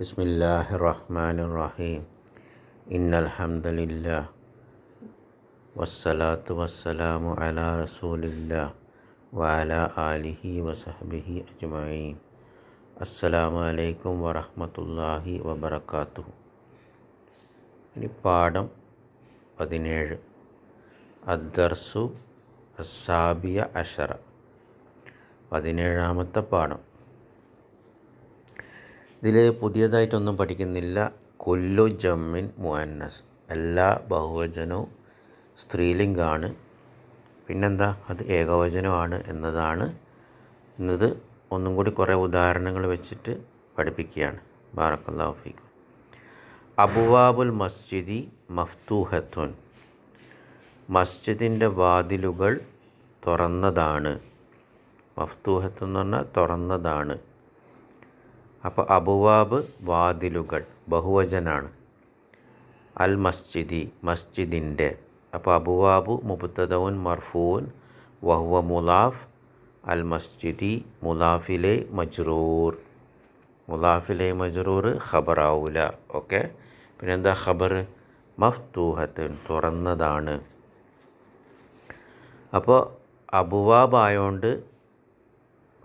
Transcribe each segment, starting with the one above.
بسم الله الرحمن الرحيم إن الحمد لله والصلاة والسلام على رسول الله وعلى آله وصحبه أجمعين السلام عليكم ورحمة الله وبركاته ഇനി പാഠം പതിനേഴ് അദ്ദർസു അസാബിയ അഷറ പതിനേഴാമത്തെ പാഠം ഇതിൽ പുതിയതായിട്ടൊന്നും പഠിക്കുന്നില്ല. കൊല്ലു ജമ്മിൻ മുഅന്നസ്. എല്ലാ ബഹുവചനവും സ്ത്രീലിംഗാണ്. പിന്നെന്താ? അത് ഏകവചനമാണ് എന്നതാണ്. എന്നത് ഒന്നും കൂടി കുറേ ഉദാഹരണങ്ങൾ വെച്ചിട്ട് പഠിപ്പിക്കുകയാണ്. ബാറക്കല്ലാഹു ഫീക്കും. അബുവാബുൽ മസ്ജിദി മഫ്തൂഹത്തുൻ. മസ്ജിദിന്റെ വാതിലുകൾ തുറന്നതാണ്. മഫ്തൂഹത്ത് എന്ന് പറഞ്ഞാൽ തുറന്നതാണ്. അപ്പോൾ അബുവാബ് വാതിലുകൾ ബഹുവചനാണ്. അൽ മസ്ജിദി മസ്ജിദിന്റെ. അപ്പോൾ അബുവാബു മുബത്തദവുൻ മർഫൂൻ വഹുവ മുലാഫ് അൽ മസ്ജിദി മുലാഫിലെ മജ്റൂർ. മുലാഫിലെ മജ്റൂർ ഖബറാവൂല ഓക്കെ? പിന്നെന്താ ഖബർ മഫ്തൂഹത്ത് തുറന്നതാണ്. അപ്പോൾ അബുവാബ് ആയോണ്ട്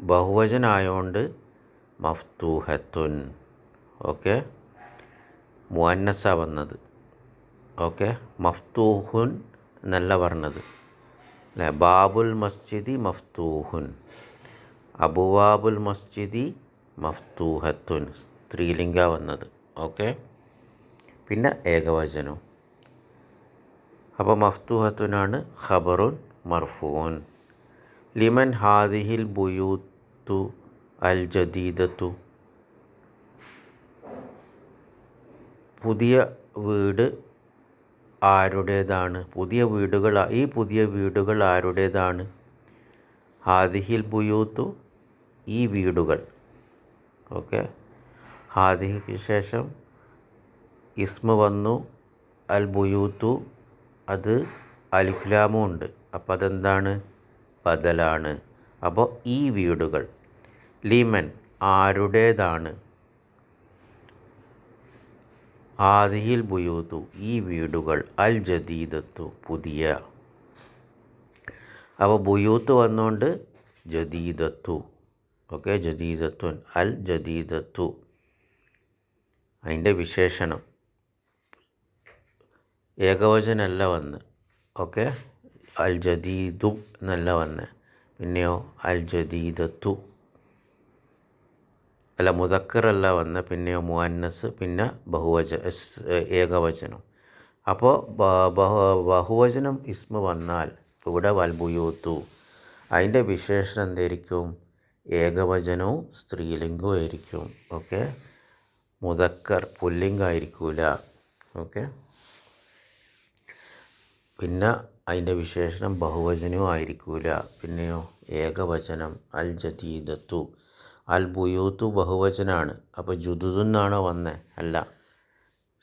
ബഹുവചനായോണ്ട് മഫ്തൂഹത്തുൻ. ഓക്കെ? മുഅന്നസ വന്നത്. ഓക്കെ? മഫ്തൂഹുൻ എന്നല്ല പറഞ്ഞത്. അല്ലേ? ബാബുൽ മസ്ജിദി മഫ്തൂഹുൻ. അബുവാബുൽ മസ്ജിദി മഫ്തൂഹത്തുൻ. സ്ത്രീലിംഗ വന്നത്. ഓക്കെ? പിന്നെ ഏകവചനം അപ്പോൾ മഫ്തൂഹത്തുനാണ് ഖബറുൻ മർഫൂൻ ലിമൻ ഹാദിഹിൽ ബുയൂത്തു അൽ ജദീദത്തു പുതിയ വീട് ആരുടേതാണ്? പുതിയ വീടുകൾ ഈ പുതിയ വീടുകൾ ആരുടേതാണ്? ഹാദിഹിൽ ബുയൂത്തു ഈ വീടുകൾ. ഓക്കെ. ഹാദിഹിക്ക് ശേഷം ഇസ്മ വന്നു അൽ ബുയൂത്തു അത് അലിഫ്ലാമും ഉണ്ട്. അപ്പോൾ അതെന്താണ് ബദലാണ്. അപ്പോൾ ഈ വീടുകൾ. ലിമൻ ആരുടേതാണ്? ആദിയിൽ ബുയൂത്തു ഈ വീടുകൾ അൽ ജദീദത്തു പുതിയ. അപ്പോൾ ബുയൂത്ത് വന്നുകൊണ്ട് ജദീദത്തു. ഓക്കെ ജദീദത്തുൻ അൽ ജദീദത്തു അതിന്റെ വിശേഷണം. ഏകവചനല്ല വന്ന്. ഓക്കെ അൽ ജദീദു എന്നല്ല വന്ന്. പിന്നെയോ അൽ ജദീദത്തു അല്ല മുതക്കറല്ല വന്ന് പിന്നെ മുഅന്നസ് പിന്നെ ബഹുവച ഏകവചനം. അപ്പോൾ ബഹുവചനം ഇസ്മ വന്നാൽ ഇവിടെ വൽബുയൂത്തു അതിന്റെ വിശേഷണം എന്തായിരിക്കും? ഏകവചനവും സ്ത്രീലിംഗവും ആയിരിക്കും. ഓക്കെ? മുതക്കർ പുല്ലിംഗായിരിക്കൂല. ഓക്കെ? പിന്നെ അതിന്റെ വിശേഷണം ബഹുവചനവും ആയിരിക്കൂല. പിന്നെയോ ഏകവചനം അൽ ജദീദത്തു. അൽ ബുയൂത്തു ബഹുവചനാണ് അപ്പോൾ ജുദുദുന്നാണോ വന്നത് അല്ല.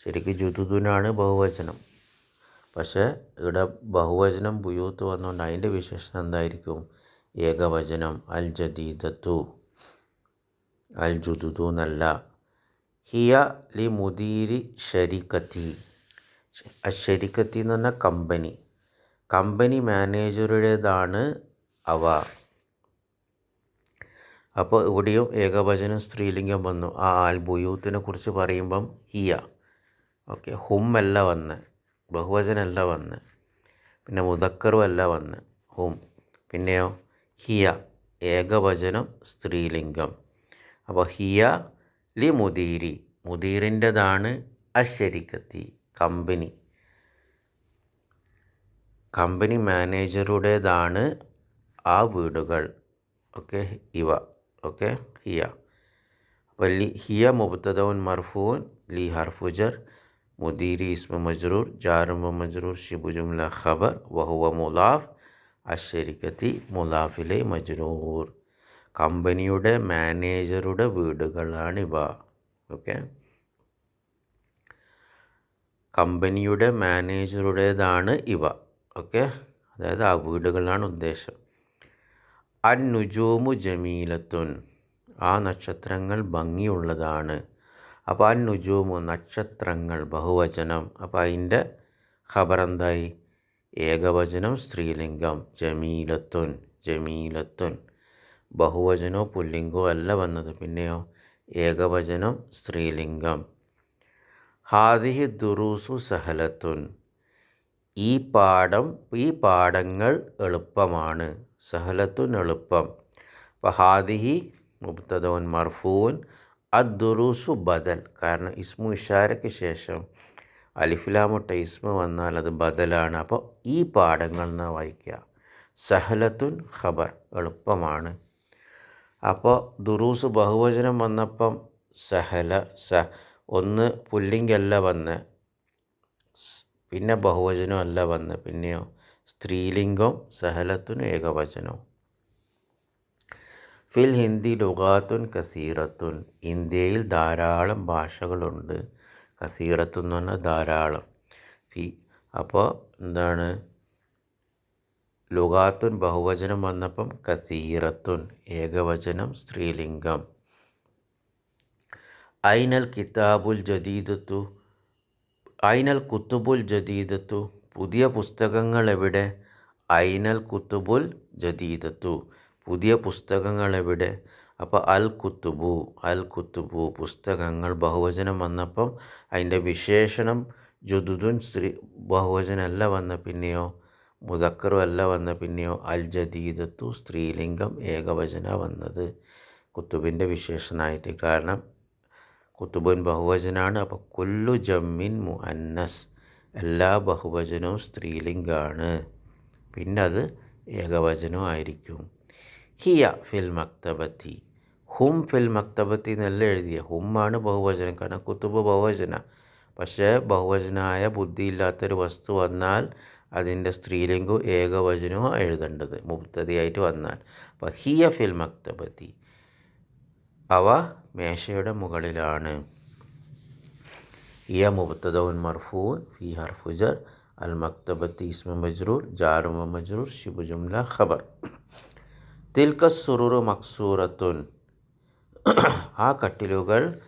ശരിക്ക് ജുദുദുനാണ് ബഹുവചനം. പക്ഷേ ഇവിടെ ബഹുവചനം ബുയൂത്ത് വന്നുകൊണ്ട് അതിന്റെ വിശേഷണം എന്തായിരിക്കും? ഏകവചനം അൽ ജദീദത്തു. അൽ ജുദുദു എന്നല്ല. ഹിയ ലി മുദീരി ഷരിക്കത്തി ഷരിക്കത്തി എന്ന് പറഞ്ഞാൽ കമ്പനി. കമ്പനി മാനേജറുടേതാണ് അവ. അപ്പോൾ ഇവിടെയും ഏകവചനം സ്ത്രീലിംഗം വന്നു. ആ ആൽബുയൂത്തിനെ കുറിച്ച് പറയുമ്പം ഹിയ. ഓക്കെ ഹും അല്ല വന്ന്. ബഹുവചനമല്ല വന്ന്. പിന്നെ മുതക്കറും അല്ല വന്ന്. ഹും. പിന്നെയോ ഹിയ. ഏകവചനം സ്ത്രീലിംഗം. അപ്പോൾ ഹിയ ലി മുദീരി. മുദീറിന്റെതാണ് അശരിക്കത്തി കമ്പനി. കമ്പനി മാനേജറുടേതാണ് ആ വീടുകൾ. ഓക്കെ ഇവ. ഓക്കെ ഹിയ അപ്പോൾ ലി ഹിയ മുബത്തദൗൻ മർഫൂൻ ലി ഹർഫുജർ മുദീരി ഇസ്മ മജ്റൂർ ജാറുമ മജ്റൂർ ഷിബു ജുംല ഖബർ വഹുവ മുലാഫ് അഷരിക്കത്തി മുലാഫിലെ മജ്റൂർ കമ്പനിയുടെ മാനേജറുടെ വീടുകളാണിവ ഓക്കെ കമ്പനിയുടെ മാനേജറുടേതാണ് ഇവ. ഓക്കെ അതായത് ആ വീടുകളാണ് ഉദ്ദേശം. അൻ നുജൂമു ജമീലത്തുൻ. ആ നക്ഷത്രങ്ങൾ ഭംഗിയുള്ളതാണ്. അപ്പോൾ അൻ നുജൂമു നക്ഷത്രങ്ങൾ ബഹുവചനം. അപ്പോൾ അതിന്റെ ഖബർ എന്തായി ഏകവചനം സ്ത്രീലിംഗം. ജമീലത്തുൻ ജമീലത്തുൻ. ബഹുവചനോ പുല്ലിംഗോ അല്ല വന്നത്. പിന്നെയോ? ഏകവചനം സ്ത്രീലിംഗം. ഹാദിഹി ദുറൂസു സഹലത്തുൻ. ഈ പാഠം ഈ പാഠങ്ങൾ എളുപ്പമാണ്. സഹലത്തുൻ എളുപ്പം. ഫഹാദിഹി ഹാദിഹി മുബ്തദോൻ മർഫൂൻ. അദ്ദുറൂസു ബദൽ. കാരണം ഇസ്മു ഇഷാരയ്ക്ക് ശേഷം അലിഫിലാമുട്ട ഇസ്മ വന്നാൽ അത് ബദലാണ്. അപ്പോൾ ഈ പാഠങ്ങൾ എന്ന് വായിക്കുക. സഹലത്തുൻ ഖബർ. എളുപ്പമാണ്. അപ്പോൾ ദുറൂസ് ബഹുവചനം വന്നപ്പം സഹല സ ഒന്ന് പുല്ലിംഗല്ല വന്ന് പിന്നെ ബഹുവചനം അല്ല വന്ന് പിന്നെയോ? സ്ത്രീലിംഗം സഹലത്തുൻ ഏകവചനവും ഫിൽ ഹിന്ദി ലുഗാത്തുൻ കസീറത്തുൻ. ഇന്ത്യയിൽ ധാരാളം ഭാഷകളുണ്ട്. കസീറത്തു എന്ന് പറഞ്ഞാൽ ധാരാളം. ഫി അപ്പോൾ എന്താണ്? ലുഗാത്തുൻ ബഹുവചനം വന്നപ്പം കസീറത്തുൻ ഏകവചനം സ്ത്രീലിംഗം. ഐനൽ കിതാബുൽ ജദീദത്തു ഐനൽ കുത്തുബുൽ ജദീദത്തു പുതിയ പുസ്തകങ്ങൾ എവിടെ ഐനൽ കുത്തുബുൽ ജദീദത്തു. പുതിയ പുസ്തകങ്ങൾ എവിടെ അപ്പോൾ അൽ കുത്തുബു അൽ കുത്തുബു പുസ്തകങ്ങൾ ബഹുവചനം വന്നപ്പം അതിന്റെ വിശേഷണം ജുദുദുൻ സ്ത്രീ ബഹുവചനമല്ല വന്ന പിന്നെയോ? മുതക്കറും അല്ല വന്ന പിന്നെയോ? അൽ ജദീദത്തു സ്ത്രീലിംഗം ഏകവചന വന്നത്. കുത്തുബിന്റെ വിശേഷണമായിട്ട് കാരണം കുത്തുബുൻ ബഹുവചനാണ്. അപ്പോൾ കുല്ലു ജമ്മിൻ മുഅന്നസ്. എല്ലാ ബഹുവചനവും സ്ത്രീലിംഗാണ്. പിന്നെ അത് ഏകവചനവും ആയിരിക്കും. ഹിയ ഫിൽ മക്തബത്തി. ഹും ഫിൽ മക്തബത്തി എന്നല്ല എഴുതിയ. ഹുമ്മാണ് ബഹുവചനം. കാരണം കുത്തുബ് ബഹുവചന. പക്ഷേ ബഹുവചനായ ബുദ്ധിയില്ലാത്തൊരു വസ്തു വന്നാൽ അതിന്റെ സ്ത്രീലിംഗവും ഏകവചനവും എഴുതേണ്ടത്. മുക്തതയായിട്ട് വന്നാൽ. അപ്പോൾ ഹിയ ഫിൽ മക്തബത്തി. അവ മേശയുടെ മുകളിലാണ്. ഹിയ مبتدا مرفوع في حرف جر المكتبة اسم مجرور جار മജ്റൂർ شبه جملة خبر. تلك السرور മക്സൂറത്തുൻ ആ കട്ടിലുകൾ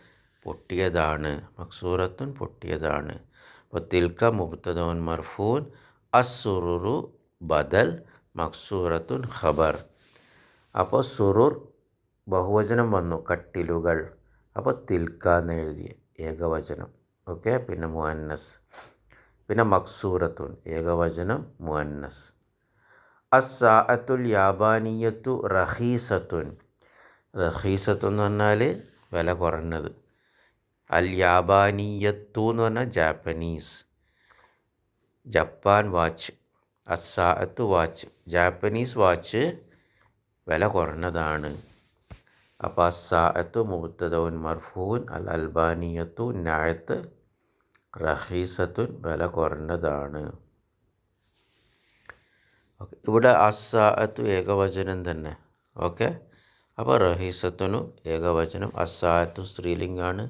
പൊട്ടിയതാണ്. മക്സൂറത്തുൻ പൊട്ടിയതാണ്. അപ്പോൾ തിൽക്ക മുബത്തദോൻ മർഫൂൻ അസുറുറു ബദൽ മക്സൂറത്തുൻ ഖബർ. അപ്പോൾ സുറുർ ബഹുവചനം വന്നു കട്ടിലുകൾ. അപ്പോൾ തിൽക്ക എന്ന് എഴുതിയ ഏകവചനം. ഓക്കെ പിന്നെ മുഅന്നസ്. പിന്നെ മക്സൂറത്തുൻ ഏകവചനം മുഅന്നസ്. അസാഅത്തുൽ യാബാനിയത്തു റഹീസത്തുൻ റഹീസത്തു എന്ന് പറഞ്ഞാൽ വില കുറഞ്ഞത്. അൽ യാബാനിയത്തു എന്ന് പറഞ്ഞാൽ Japanese. Japan watch. അസാഅത്ത് watch. Japanese watch വില കുറഞ്ഞതാണ്. അപ്പോൾ അസാഅത്ത് മുബത്തദൗൻ മർഫൂൻ അൽ അൽബാനിയത്തു നായത്ത് റഹീസത്തുൻ വില കുറഞ്ഞതാണ് ഓക്കെ ഇവിടെ അസാഅത്തു ഏകവചനം തന്നെ. ഓക്കെ അപ്പോൾ റഹീസത്തുനു ഏകവചനം. അസാഅത്തു സ്ത്രീലിംഗാണ്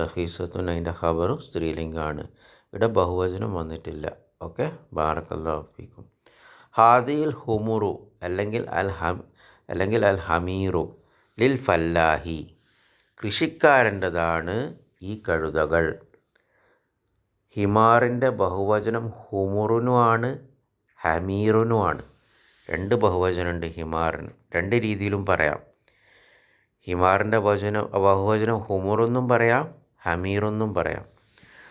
റഹീസത്തുൻ അതിന്റെ ഖബറും സ്ത്രീലിംഗാണ്. ഇവിടെ ബഹുവചനം വന്നിട്ടില്ല. ഓക്കെ ബാറക്കല്ലാഫിക്കും ഹാദിയിൽ ഹുമുറു അല്ലെങ്കിൽ അൽ ഹം അല്ലെങ്കിൽ അൽ ഹമീറു ലിൽ ഫല്ലാഹി കൃഷിക്കാരന്റെതാണ് ഈ കഴുതകൾ. ഹിമാറിന്റെ ബഹുവചനം ഹുമുറുനുമാണ് ഹമീറുനുമാണ്. രണ്ട് ബഹുവചനമുണ്ട് ഹിമാറിന്. രണ്ട് രീതിയിലും പറയാം. ഹിമാറിന്റെ വചനം ബഹുവചനം ഹുമുറെന്നും പറയാം ഹമീറെന്നും പറയാം.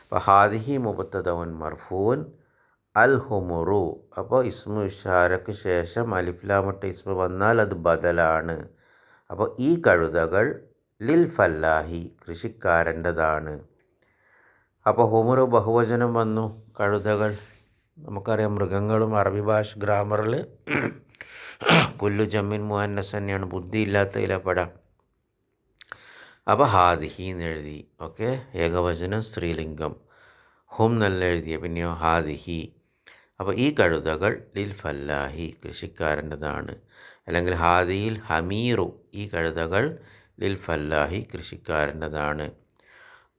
അപ്പോൾ ഹാദിഹി മുബത്തദവൻ മർഫൂൻ അൽ ഹുമുറു. അപ്പോൾ ഇസ്മു ഇഷാരക്ക് ശേഷം അലിഫ്ലാമട്ട ഇസ്മു വന്നാൽ അത് ബദലാണ്. അപ്പോൾ ഈ കഴുതകൾ ലിൽ ഫല്ലാഹി കൃഷിക്കാരന്റെതാണ്. അപ്പോൾ ഹുമുറു ബഹുവചനം വന്നു കഴുതകൾ. നമുക്കറിയാം മൃഗങ്ങളും അറബി ഭാഷ ഗ്രാമറിൽ പുല്ലു ജമ്മിൻ മുഹന്നസ് തന്നെയാണ്. ബുദ്ധിയില്ലാത്ത ഇലപ്പെടാം അപ്പോൾ ഹാദിഹി എന്ന് എഴുതി. ഓക്കെ? ഏകവചനം സ്ത്രീലിംഗം. ഹും നല്ല എഴുതിയ പിന്നെയോ ഹാദിഹി. അപ്പോൾ ഈ കഴുതകൾ ലിൽ ഫല്ലാഹി കൃഷിക്കാരന്റെതാണ്. അല്ലെങ്കിൽ ഹാദിയിൽ ഹമീറു ഈ കഴുതകൾ ലിൽ ഫല്ലാഹി കൃഷിക്കാരന്റെതാണ്.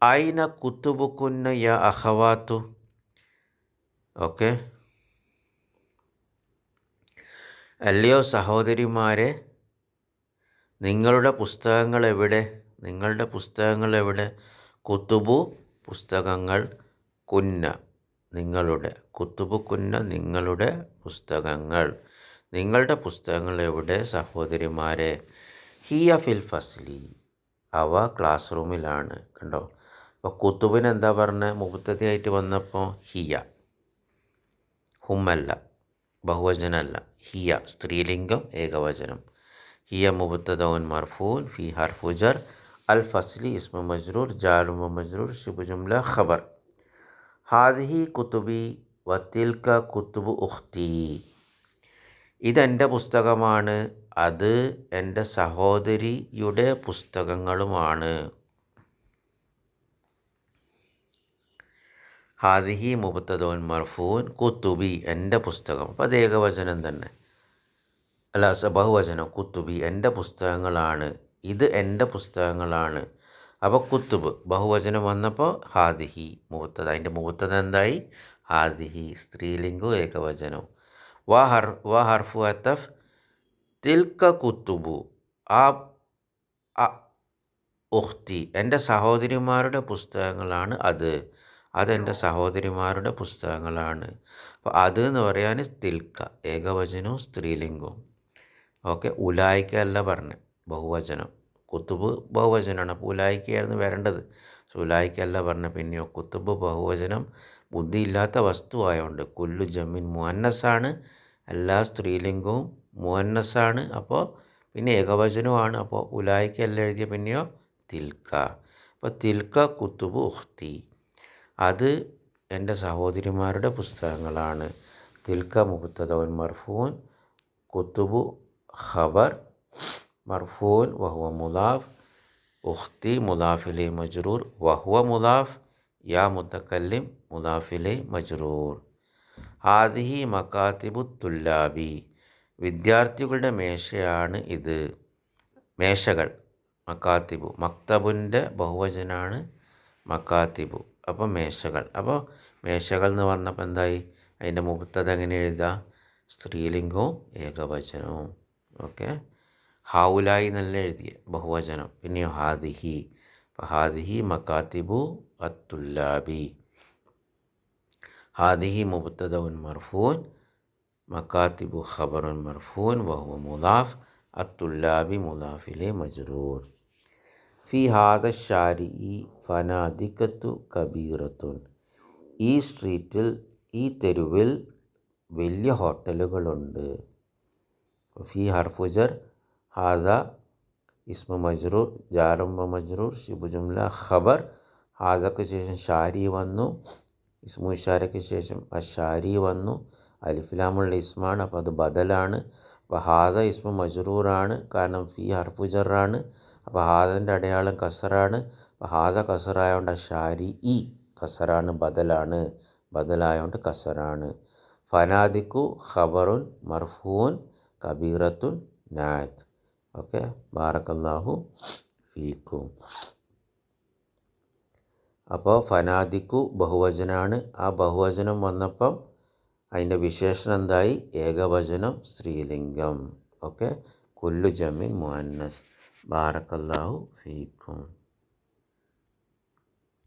ഐന കുത്തുബുക്കുന്ന യ അഹവാത്തു? ഓക്കെ. അല്ലയോ സഹോദരിമാരെ നിങ്ങളുടെ പുസ്തകങ്ങൾ എവിടെ? നിങ്ങളുടെ പുസ്തകങ്ങൾ എവിടെ? കുത്തുബു പുസ്തകങ്ങൾ കുന്ന നിങ്ങളുടെ കുത്തുബു കുന്ന നിങ്ങളുടെ പുസ്തകങ്ങൾ. നിങ്ങളുടെ പുസ്തകങ്ങൾ എവിടെ സഹോദരിമാരെ? ഹിയ ഫിൽ ഫസ്ലി അവ ക്ലാസ് റൂമിലാണ് കണ്ടോ? അപ്പോൾ കുത്തുബിന് എന്താ പറഞ്ഞത് മുപ്പത്തതിയായിട്ട് വന്നപ്പോൾ ഹിയ ഹുമല്ല ബഹുവചനമല്ല ഹിയ സ്ത്രീലിംഗം ഏകവചനം. ഹിയ മുബത്തദൗൻ മർഫൂൻ ഫി ഹർഫുജർ അൽ ഫസ്ലി ഇസ്മ മജ്റൂർ ജാലുമ മജ്റൂർ ശുഭ ജുംല ഖബർ. ഹാദിഹി കുത്തുബി വത്തിൽക്ക കുത്തുബ് ഉഖ്തി. ഇതെന്റെ പുസ്തകമാണ്. അത് എന്റെ സഹോദരിയുടെ പുസ്തകങ്ങളുമാണ്. ഹാദിഹി മുബത്തദോൻ മർഫൂൻ കുത്തുബി എന്റെ പുസ്തകം. അപ്പോൾ അത് ഏകവചനം തന്നെ. അല്ല ബഹുവചനം. കുത്തുബി എന്റെ പുസ്തകങ്ങളാണ്. ഇത് എന്റെ പുസ്തകങ്ങളാണ്. അപ്പോൾ കുത്തുബ് ബഹുവചനം വന്നപ്പോൾ ഹാദിഹി മുഹത്തത് അതിന്റെ മുഹത്തത് എന്തായി? ഹാദിഹി സ്ത്രീലിംഗവും ഏകവചനവും. വ ഹർ അത്തഫ് തിൽക്ക കുത്തുബു. ആ ഉഹ്തി എന്റെ സഹോദരിമാരുടെ പുസ്തകങ്ങളാണ് അത്. അതെന്റെ സഹോദരിമാരുടെ പുസ്തകങ്ങളാണ്. അപ്പോൾ അത് എന്ന് പറയാൻ തിൽക്ക ഏകവചനവും സ്ത്രീലിംഗവും. ഓക്കെ ഉലായിക്ക അല്ല പറഞ്ഞത് ബഹുവചനം. കുത്തുബ് ബഹുവചനമാണ്. അപ്പോൾ ഉലായിക്കയായിരുന്നു വരേണ്ടത്. ഉലായിക്കല്ല പറഞ്ഞത്. പിന്നെയോ കുത്തുബ് ബഹുവചനം ബുദ്ധിയില്ലാത്ത വസ്തു ആയതുകൊണ്ട് കുല്ലു ജമീൻ മുഹന്നസാണ് എല്ലാ സ്ത്രീലിംഗവും മുഹന്നസാണ് അപ്പോൾ പിന്നെ ഏകവചനവുമാണ്. അപ്പോൾ ഉലായിക്കല്ല എഴുതിയ പിന്നെയോ? തിൽക്ക. അപ്പോൾ തിൽക്ക കുത്തുബ് ഉഖ്തി. അത് എന്റെ സഹോദരിമാരുടെ പുസ്തകങ്ങളാണ്. തിൽക്ക മുഹത്തദവൻ മർഫൂൻ കുത്തുബു ഖബർ മർഫൂൻ വഹുവ മുലാഫ് ഉഖ്തി മുലാഫിലെ മജ്റൂർ വഹുവ മുലാഫ് യാ മുത്തക്കല്ലിം മുദാഫിലെ മജ്റൂർ. ഹാദിഹി മക്കാത്തിബുത്തുല്ലാബി വിദ്യാർത്ഥികളുടെ മേശയാണ് ഇത്. മേശകൾ. മക്കാത്തിബു. മക്തബുന്റെ ബഹുവചനാണ് മക്കാത്തിബു. അപ്പോൾ മേശകൾ. അപ്പോൾ മേശകൾ എന്ന് പറഞ്ഞപ്പോൾ എന്തായി? അതിന്റെ മുഖത്തത് എങ്ങനെ എഴുതാം? സ്ത്രീലിംഗവും ഏകവചനവും. ഓക്കെ? ഹാവുലായി നല്ല എഴുതിയ? ബഹുവചനം. പിന്നെയോ ഹാദിഹി. അപ്പോൾ ഹാദിഹി മക്കാത്തിബു അത്തുല്ലാബി. ഹാദിഹി മുബത്തദുൻ മർഫൂൻ മക്കാത്തിബു ഖബറുൻ മർഫൂൻ വഹു മുദാഫ് അത്തുല്ലാബി മുദാഫിലെ മജ്റൂർ. ഫി ഹാദ ഷാരി ഫനാദിക്കത്തു കബീറത്തുൻ. ഈ സ്ട്രീറ്റിൽ ഈ തെരുവിൽ വലിയ ഹോട്ടലുകളുണ്ട്. ഫി ഹർഫുജർ ഹാദ ഇസ്മ മജ്റൂർ ജാറംബ മജ്റൂർ ഷിബുജുംല ഖബർ ഹാദക്ക് ശേഷം ഷാരി വന്നു. ഇസ്മു ഇഷാരയ്ക്ക് ശേഷം ആ ഷാരി വന്നു. അലിഫിലാമുള്ള ഇസ്മാണ് അപ്പോൾ അത് ബദലാണ്. അപ്പോൾ ഹാദ ഇസ്മു മജ്റൂറാണ് കാരണം ഫി ഹർഫുജറാണ് അപ്പോൾ ഹാദന്റെ അടയാളം കസറാണ് അപ്പോൾ ഹാദ കസറായതുകൊണ്ട് ആ ഷാരി ഇ കസറാണ് ബദലാണ്. ബദലായതുകൊണ്ട് കസറാണ് ഫനാദിക്കു ഖബറുൻ മർഫൂൻ കബീറത്തുൻ നാത്ത്. ഓക്കെ ബാറക്കല്ലാഹു ഫീക്കും. അപ്പോൾ ഫനാദിക്കു ബഹുവചനാണ്. ആ ബഹുവചനം വന്നപ്പം അതിന്റെ വിശേഷണം എന്തായി? ഏകവചനം സ്ത്രീലിംഗം. ഓക്കെ? കുല്ലു ജമീൻ മുഹന്നസ് ബാറക്കല്ലാഹു ഫീക്കും.